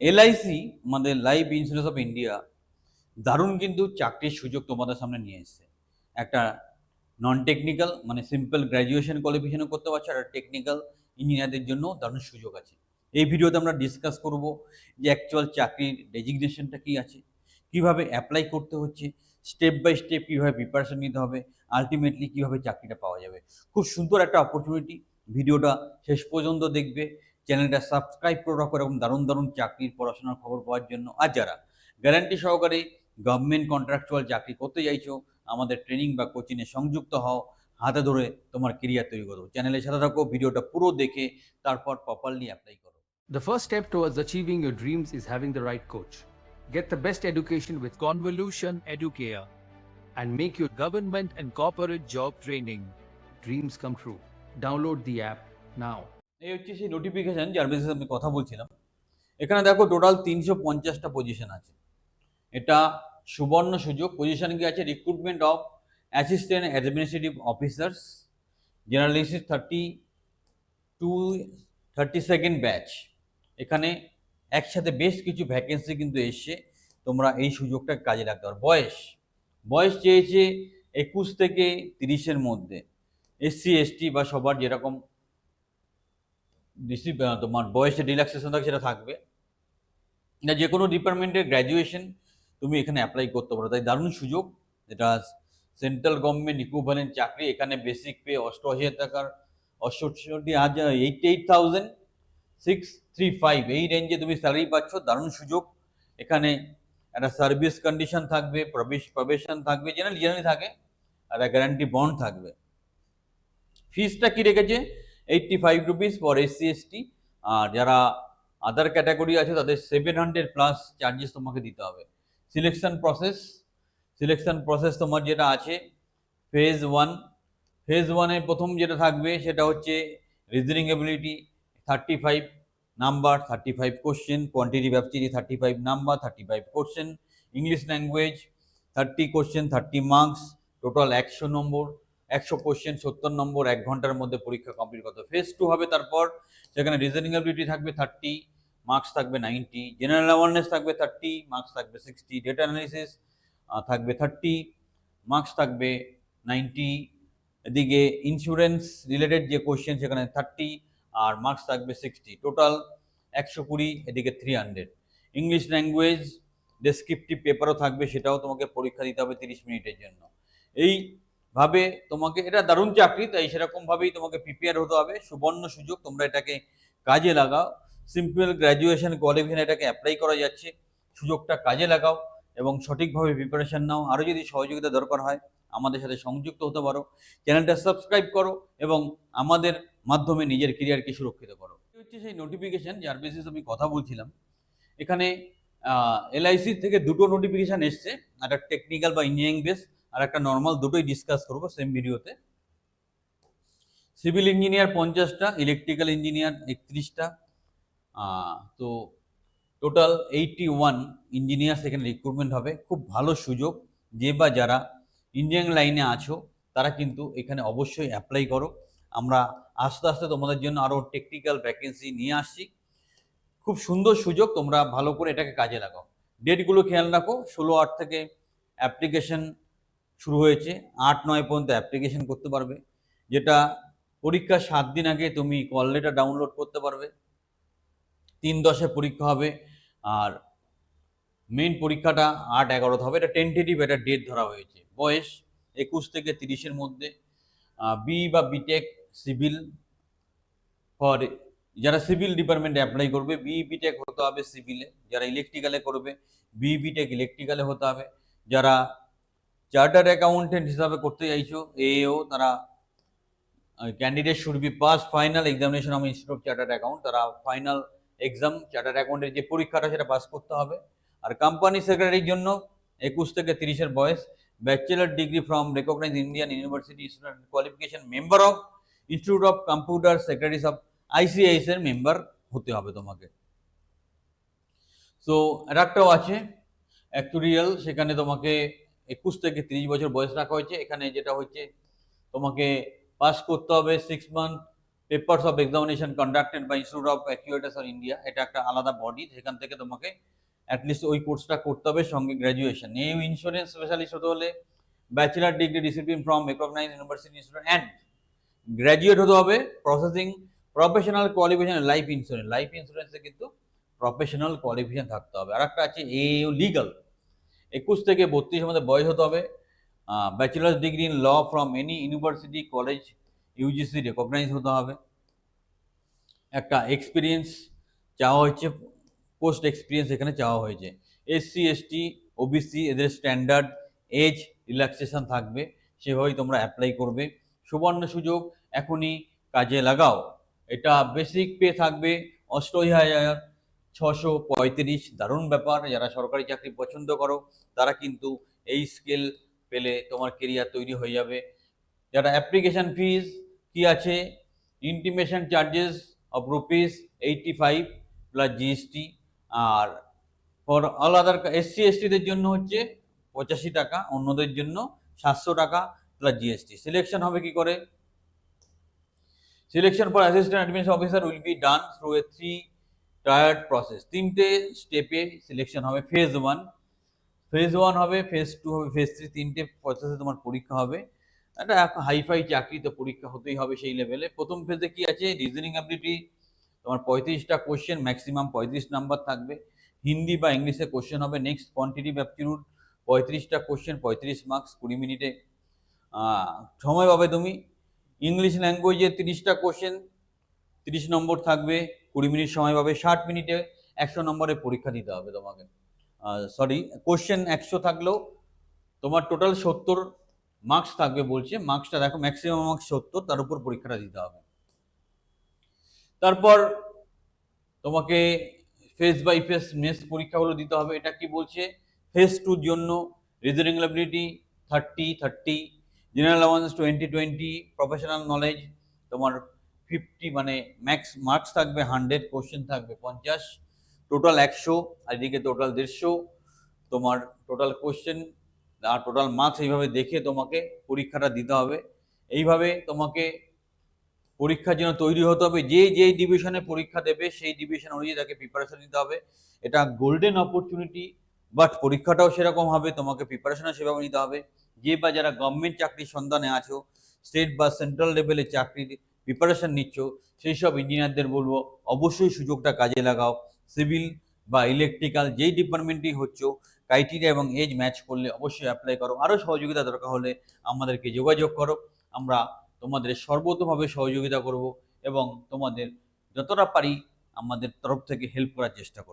LIC আমাদের life insurance of India দারুণ কিন্তু চাকরির সুযোগ তোমাদের সামনে নিয়ে এসছে। একটা নন টেকনিক্যাল মানে সিম্পল গ্র্যাজুয়েশন কোয়ালিফিকেশনও করতে পারছ, আর টেকনিক্যাল ইঞ্জিনিয়ারদের জন্য দারুণ সুযোগ আছে। এই ভিডিওতে আমরা ডিসকাস করব যে অ্যাকচুয়াল চাকরির ডেজিগনেশনটা কী আছে, কীভাবে অ্যাপ্লাই করতে হচ্ছে স্টেপ বাই স্টেপ কীভাবে প্রিপারেশন নিতে হবে আলটিমেটলি কীভাবে চাকরিটা পাওয়া যাবে। খুব সুন্দর একটা অপরচুনিটি ভিডিওটা শেষ পর্যন্ত দেখবে। চ্যানেলটা সাবস্ক্রাইব করে রাখো এরকম দারুণ দারুণ চাকরির পড়াশোনার খবর পাওয়ার জন্য আর যারা গ্যারান্টি সহকারে গভর্নমেন্ট কন্ট্রাকচুয়াল চাকরি করতে চাইছো আমাদের ট্রেনিং বা কোচিংয়ে সংযুক্ত হও হাতে ধরে তোমার কেরিয়ার তৈরি করো চ্যানেলের সাথে থাকো ভিডিওটা পুরো দেখে তারপর প্রপারলি অ্যাপ্লাই করো The first step towards achieving your dreams is having the right coach. Get the best education with Convolution Educare. and make your Government and corporate job training. dreams come true. Download the app now. এই হচ্ছে সেই notification যার বেসিসে আমি কথা বলছিলাম। এখানে দেখো টোটাল তিনশো পঞ্চাশটা পজিশন আছে। এটা সুবর্ণ সুযোগ। পজিশন কি আছে? Recruitment of assistant administrative officers generalist thirty two thirty second batch এখানে একসাথে বেশ কিছু ভ্যাকেন্সি কিন্তু এসছে। তোমরা এই সুযোগটা কাজে রাখতে পারো। বয়স। বয়স চেয়েছে একুশ থেকে তিরিশের মধ্যে। এসসি, এসটি বা সবার যেরকম রিসিভ তোমার বয়সে রিল্যাক্সেশন থাকে, সেটা থাকবে। না যে কোনো ডিপার্টমেন্টের গ্র্যাজুয়েশন তুমি এখানে অ্যাপ্লাই করতে পারো। তাই দারুণ সুযোগ। এটা সেন্ট্রাল গভর্নমেন্ট ইকুইভ্যালেন্ট চাকরি, এখানে বেসিক পে অষ্টআশি হাজার টাকার অষ্টষট্টি হাজার eight eight thousand six three five এই রেঞ্জে তুমি স্যালারি পাচ্ছ, দারুণ সুযোগ। এখানে একটা সার্ভিস কন্ডিশন থাকবে, প্রবেশ প্রবেশন থাকবে জেনারেল জেনারেলি থাকে, আর গ্যারান্টি বন্ড থাকবে। ফিসটা কি রেখেছে? Eighty five rupees for SC ST আর যারা আদার ক্যাটাগরি আছে, তাদের সেভেন হান্ড্রেড প্লাস চার্জেস তোমাকে দিতে হবে। সিলেকশন প্রসেস সিলেকশন প্রসেস তোমার যেটা আছে ফেজ ওয়ান ফেজ ওয়ানে প্রথম যেটা থাকবে, সেটা হচ্ছে reasoning ability thirty five number thirty five question quantity ব্যবচিটি thirty five number thirty five question English language thirty question thirty marks total একশো নম্বর একশো কোশ্চেন সত্তর নম্বর, এক ঘণ্টার মধ্যে পরীক্ষা কমপ্লিট করতে ফেজ টু হবে তারপর সেখানে রিজনিং এবিলিটি থাকবে থার্টি মার্কস থাকবে নাইনটি জেনারেল অ্যাওয়ারনেস থাকবে থার্টি মার্কস থাকবে সিক্সটি ডেটা অ্যানালিসিস থাকবে থার্টি মার্কস থাকবে নাইনটি এদিকে ইন্স্যুরেন্স রিলেটেড যে কোশ্চেন সেখানে থার্টি আর মার্কস থাকবে সিক্সটি টোটাল একশো কুড়ি, এদিকে three hundred English language descriptive পেপারও থাকবে, সেটাও তোমাকে পরীক্ষা দিতে হবে তিরিশ মিনিটের জন্য। এইভাবে তোমাকে, এটা দারুণ চাকরি, তাই সেরকমভাবেই তোমাকে প্রিপেয়ার হতে হবে। সুবর্ণ সুযোগ, তোমরা এটাকে কাজে লাগাও। সিম্পল গ্র্যাজুয়েশন কোয়ালিফিকেশন এটাকে অ্যাপ্লাই করা যাচ্ছে। সুযোগটা কাজে লাগাও এবং সঠিকভাবে প্রিপারেশন নাও। আরও যদি সহযোগিতা দরকার হয়, আমাদের সাথে সংযুক্ত হতে পারো। চ্যানেলটা সাবস্ক্রাইব করো এবং আমাদের মাধ্যমে নিজের কেরিয়ারকে সুরক্ষিত করো। হচ্ছে সেই নোটিফিকেশন যার বেসিস আমি কথা বলছিলাম। এখানে এলআইসি থেকে দুটো নোটিফিকেশন এসছে, একটা টেকনিক্যাল বা ইঞ্জিনিয়ারিং বেস আর একটা নর্মাল দুটোই ডিসকাস করব সেম ভিডিওতে সিভিল ইঞ্জিনিয়ার পঞ্চাশটা ইলেকট্রিক্যাল ইঞ্জিনিয়ার একত্রিশটা তো টোটাল এইটি ওয়ান ইঞ্জিনিয়ার সেখানে রিক্রুটমেন্ট হবে। খুব ভালো সুযোগ, যে বা যারা ইঞ্জিনিয়ারিং লাইনে আছো, তারা কিন্তু এখানে অবশ্যই অ্যাপ্লাই করো। আমরা আস্তে আস্তে তোমাদের জন্য আরও টেকনিক্যাল ভ্যাকেন্সি নিয়ে আসছি। খুব সুন্দর সুযোগ, তোমরা ভালো করে এটাকে কাজে লাগাও। ডেটগুলো খেয়াল রাখো, ষোলো আট থেকে অ্যাপ্লিকেশন শুরু হয়েছে। আট, নয় পর্যন্ত অ্যাপ্লিকেশন করতে পারবে। যেটা পরীক্ষার সাত দিন আগে তুমি কল লেটার ডাউনলোড করতে পারবে। তিন দশে পরীক্ষা হবে। আর মেন পরীক্ষাটা আট, এগারোতে হবে। এটা টেন্টেটিভ একটা ডেট ধরা হয়েছে। বয়স একুশ থেকে তিরিশের মধ্যে। বি বা বিটেক সিভিল ফর যারা সিভিল ডিপার্টমেন্টে অ্যাপ্লাই করবে বি বিটেক হতে হবে সিভিলে যারা ইলেকট্রিক্যালে করবে বি বিটেক ইলেকট্রিক্যালে হতে হবে। যারা চার্টার অ্যাকাউন্টেন্ট হিসাবে করতে চাইছো এও তারা candidate should be pass final examination of institute of charter account তারা ফাইনাল এক্সাম চার্টার অ্যাকাউন্টের যে পরীক্ষাটা সেটা পাস করতে হবে। আর কোম্পানি সেক্রেটারির জন্য একুশ থেকে তিরিশের বয়স bachelor degree from recognise Indian university student qualification member of institute of computer secretaries of ICIS এর মেম্বার হতে হবে তোমাকে। তো আর একটাও আছে অ্যাক্টুরিয়াল সেখানে তোমাকে একুশ থেকে তিরিশ বছর বয়স রাখা হয়েছে। এখানে যেটা হচ্ছে তোমাকে পাস করতে হবে six month papers of examination conducted by institute of actuaries of India এটা একটা আলাদা বডি যেখান থেকে তোমাকে অ্যাটলিস্ট ওই কোর্সটা করতে হবে সঙ্গে গ্র্যাজুয়েশন এই ইন্স্যুরেন্স স্পেশালিস্ট হতে হলে bachelor degree discipline from recognise university institute and graduate হতে হবে processing professional qualification life insurance life ইন্স্যুরেন্সে কিন্তু প্রফেশনাল কোয়ালিফিকেশন থাকতে হবে। আর একটা আছে এ লিগাল একুশ থেকে বত্রিশের মধ্যে বয়স হতে হবে। Bachelors degree in law from any university college UGC recognise হতে হবে। একটা এক্সপিরিয়েন্স চাওয়া হয়েছে পোস্ট এক্সপিরিয়েন্স এখানে চাওয়া হয়েছে। এসসি এসটি ওবিসি এদের স্ট্যান্ডার্ড এজ রিল্যাক্সেশন থাকবে, সেভাবেই তোমরা অ্যাপ্লাই করবে। সুবর্ণ সুযোগ, এখনই কাজে লাগাও। এটা বেসিক পে থাকবে, অষ্টআশি হাজার ছশো পঁয়ত্রিশ, দারুণ ব্যাপার। যারা সরকারি চাকরি পছন্দ করো, তারা কিন্তু এই স্কেল পেলে তোমার কেরিয়ার তৈরি হয়ে যাবে। যারা অ্যাপ্লিকেশন ফিজ কি আছে? Intimation charges of rupees eighty five plus GST R for all other SC এসটিদের জন্য হচ্ছে পঁচাশি টাকা, অন্যদের জন্য সাতশো টাকা প্লাস জিএসটি সিলেকশন হবে কি করে? Selection for assistant administration officer will be done through a three tiered process তিনটে স্টেপে সিলেকশন হবে। ফেজ ওয়ান ফেজ ওয়ান হবে ফেজ টু হবে ফেজ থ্রি তিনটে প্রসেসে তোমার পরীক্ষা হবে। একটা হাইফাই চাকরি তো পরীক্ষা হতেই হবে সেই লেভেলে প্রথম ফেজে কি আছে? রিজনিং অ্যাবিলিটি তোমার পঁয়ত্রিশটা কোশ্চেন ম্যাক্সিমাম পঁয়ত্রিশ নাম্বার থাকবে। হিন্দি বা ইংলিশে কোশ্চেন হবে। নেক্সট কোয়ান্টিটিভ অ্যাপটিউড পঁয়ত্রিশটা কোশ্চেন পঁয়ত্রিশ মার্কস কুড়ি মিনিটে। সময় পাবে তুমি ইংলিশ ল্যাঙ্গুয়েজে তিরিশটা কোশ্চেন তিরিশ নম্বর থাকবে, কুড়ি মিনিট সময় পাবে, ষাট মিনিটে একশো নম্বরে পরীক্ষা দিতে হবে তোমাকে। সরি কোশ্চেন একশো থাকলেও তোমার টোটাল সত্তর মার্কস থাকবে বলছে মার্কসটা দেখো ম্যাক্সিমাম মার্কস সত্তর, তার উপর পরীক্ষাটা দিতে হবে। তারপর তোমাকে ফেস বাই ফেস মেস পরীক্ষাগুলো দিতে হবে, এটা কি বলছে? ফেস টুর জন্য reasoning ability thirty thirty general awareness twenty twenty professional knowledge তোমার ফিফটি মানে ম্যাক্স মার্কস থাকবে হান্ড্রেড কোশ্চেন থাকবে, পঞ্চাশ। টোটাল একশো, আর এদিকে টোটাল দেড়শো। তোমার টোটাল কোশ্চেন আর টোটাল মার্কস এইভাবে দেখে তোমাকে পরীক্ষাটা দিতে হবে। এইভাবে তোমাকে পরীক্ষার জন্য তৈরি হতে হবে। যে যেই ডিভিশনে পরীক্ষা দেবে, সেই ডিভিশন অনুযায়ী তাকে প্রিপারেশন নিতে হবে। এটা গোল্ডেন অপরচুনিটি বাট পরীক্ষাটাও সেরকম হবে, তোমাকে প্রিপারেশনও সেভাবে নিতে হবে। যে বা যারা গভর্নমেন্ট চাকরির সন্ধানে আছো স্টেট বা সেন্ট্রাল লেভেলে চাকরির প্রিপারেশন নিচ্ছ সেই সব ইঞ্জিনিয়ারদের বলব, অবশ্যই সুযোগটা কাজে লাগাও। সিভিল বা ইলেকট্রিক্যাল যেই ডিপার্টমেন্টই হচ্ছ ক্রাইটেরিয়া এবং এজ ম্যাচ করলে অবশ্যই অ্যাপ্লাই করো। আরও সহযোগিতা দরকার হলে আমাদেরকে যোগাযোগ করো। আমরা তোমাদের সর্বতভাবে সহযোগিতা করব এবং তোমাদের যতটা পারি আমাদের তরফ থেকে হেল্প করার চেষ্টা করব।